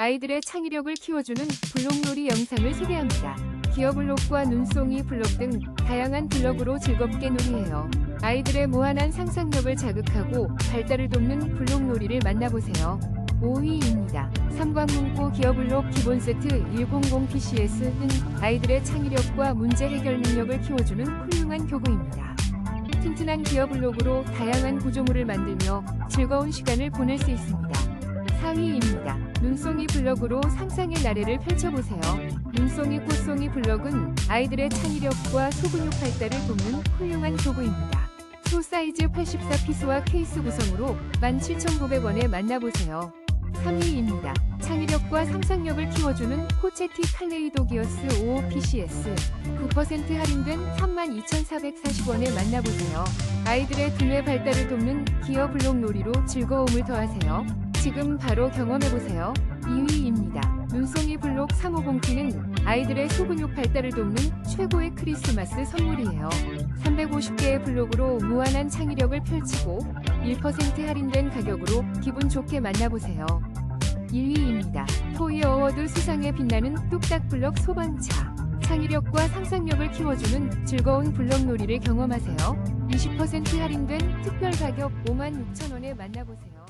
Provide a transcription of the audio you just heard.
아이들의 창의력을 키워주는 블록놀이 영상을 소개합니다. 기어 블록과 눈송이 블록 등 다양한 블록으로 즐겁게 놀이해요. 아이들의 무한한 상상력을 자극하고 발달을 돕는 블록놀이를 만나보세요. 5위입니다. 삼광문구 기어블록 기본 세트 100PCS는 아이들의 창의력과 문제 해결 능력을 키워주는 훌륭한 교구입니다. 튼튼한 기어블록으로 다양한 구조물을 만들며 즐거운 시간을 보낼 수 있습니다. 4위입니다. 눈송이 블럭으로 상상의 나래를 펼쳐보세요. 눈송이 꽃송이 블럭은 아이들의 창의력과 소근육 발달을 돕는 훌륭한 도구입니다. 소 사이즈 84피스와 케이스 구성으로 17,900원에 만나보세요. 3위입니다. 창의력과 상상력을 키워주는 코체티 칼레이도 기어스 55PCS 9% 할인된 32,440원에 만나보세요. 아이들의 두뇌 발달을 돕는 기어 블록 놀이로 즐거움을 더하세요. 지금 바로 경험해보세요. 2위입니다. 눈송이 블록 350T는 아이들의 소근육 발달을 돕는 최고의 크리스마스 선물이에요. 350개의 블록으로 무한한 창의력을 펼치고 1% 할인된 가격으로 기분 좋게 만나보세요. 1위입니다. 토이 어워드 수상에 빛나는 뚝딱 블럭 소방차. 창의력과 상상력을 키워주는 즐거운 블럭 놀이를 경험하세요. 20% 할인된 특별 가격 56,000원에 만나보세요.